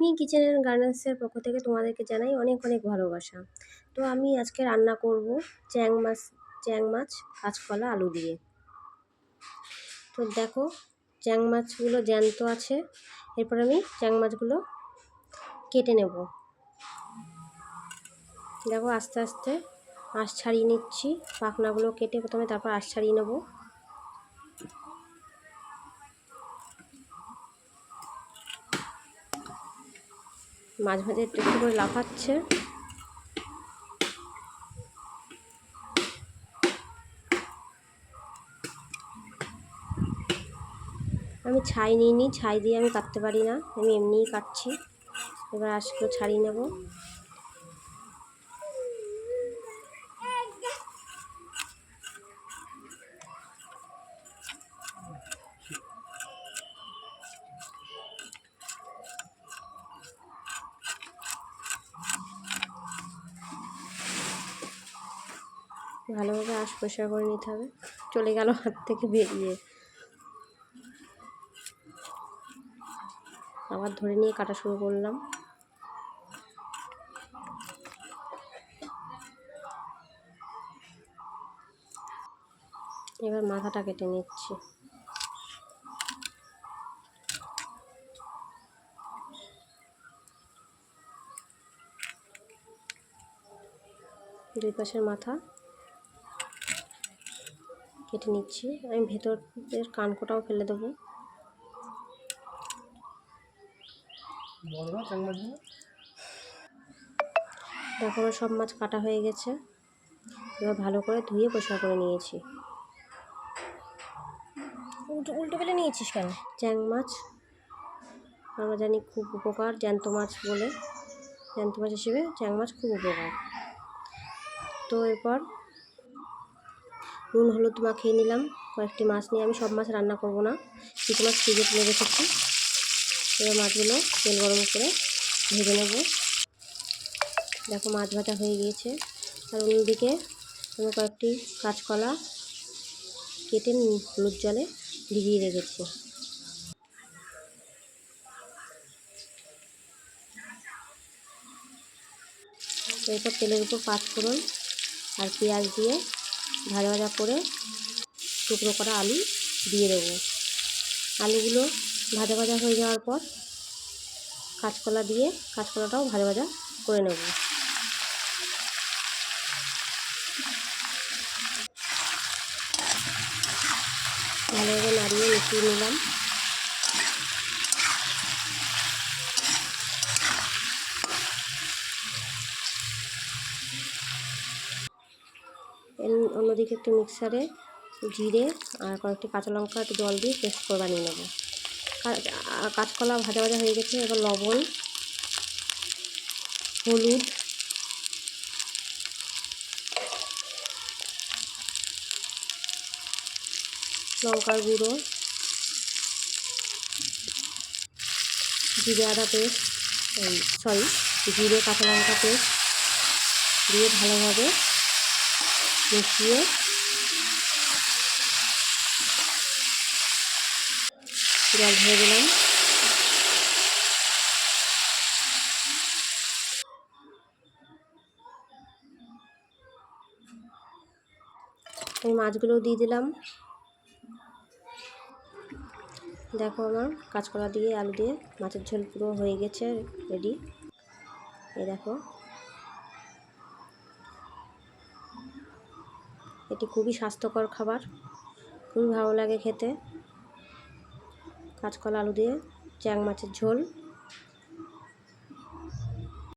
Me kitchen and গার্ডেন্সের পক্ষ থেকে তোমাদেরকে জানাই অনেক অনেক ভালোবাসা। তো আমি আজকে রান্না করব চ্যাং মাছ চ্যাং মাছ, কাঁচকলা, আলু দিয়ে। তো দেখো, চ্যাং মাছগুলো জ্যান্ত আছে। এরপর আমি চ্যাং মাছগুলো কেটে নেব। দেখো, আস্তে আস্তে আঁশ ছাড়িয়ে নিচ্ছি। পাখনাগুলো কেটে প্রথমে তারপর আঁশ ছাড়িয়ে নেব। মাঝে মাঝে একটু একটু করে লাফাচ্ছে। আমি ছাই নিইনি, ছাই দিয়ে আমি কাটতে পারি না, আমি এমনিই কাটছি। এবার আজকেও ছাড়িয়ে নেব। ভালোভাবে আশ পরিষ্কার করে নিতে হবে। চলে গেল হাত থেকে বেরিয়ে। আবার ধরে নিয়ে কাটা শুরু করলাম। এবার মাথাটা কেটে নিচ্ছি। দুই পাশের মাথা কেটে নিচ্ছি। আমি ভেতরের কানকোটাও ফেলে দেবো। দেখো আমার সব মাছ কাটা হয়ে গেছে। এবার ভালো করে ধুয়ে পরিষ্কার করে নিয়েছি। উল্টো উল্টো ফেলে নিয়েছিস কেন? চ্যাং মাছ। আমরা জানি খুব উপকার জ্যান্ত মাছ বলে। জ্যান্ত মাছ হিসেবে চ্যাং মাছ খুব উপকার। তো এরপর নুন, হলুদ মাখিয়ে নিলাম। কয়েকটি মাছ নিয়ে আমি সব মাছ রান্না করব না। কিছু মাছ ফ্রিজে তুলে রেখেছি। এবার মাছগুলো তেল গরম করে ভেজে নেব। দেখো মাছ ভাজা হয়ে গিয়েছে। আর অন্যদিকে আমি কয়েকটি কাঁচকলা কেটে হলুদ জলে ভিজিয়ে রেখেছি। এরপর তেলের উপর পাঁচ ফোড়ন আর পেঁয়াজ দিয়ে ভাজা ভাজা করে টুকরো করা আলু দিয়ে দেবো। আলুগুলো ভাজা ভাজা হয়ে যাওয়ার পর কাঁচকলা দিয়ে কাঁচকলাটাও ভাজা ভাজা করে নেব। ভালোভাবে নাড়িয়ে মিশিয়ে নিলাম। অন্যদিকে একটু মিক্সারে জিরে আর কয়েকটি কাঁচা লঙ্কা একটু জল দিয়ে পেস্ট করে বানিয়ে নেব। কাঁচকলা ভাজা ভাজা হয়ে গেছে, এবার লবণ, হলুদ, লঙ্কার গুঁড়ো, জিরে আদা পেস্ট সরি জিরে কাঁচা লঙ্কা পেস্ট দিয়ে ভালোভাবে মিশিয়ে জল ধরে দিলাম আমি মাছগুলোও দিয়ে দিলাম। দেখো আমার কাঁচকলা দিয়ে, আলু দিয়ে মাছের ঝোল পুরো হয়ে গেছে রেডি এই দেখো। এটি খুবই স্বাস্থ্যকর খাবার খুবই ভালো লাগে খেতে। কাঁচকলা আলু দিয়ে চ্যাং মাছের ঝোল।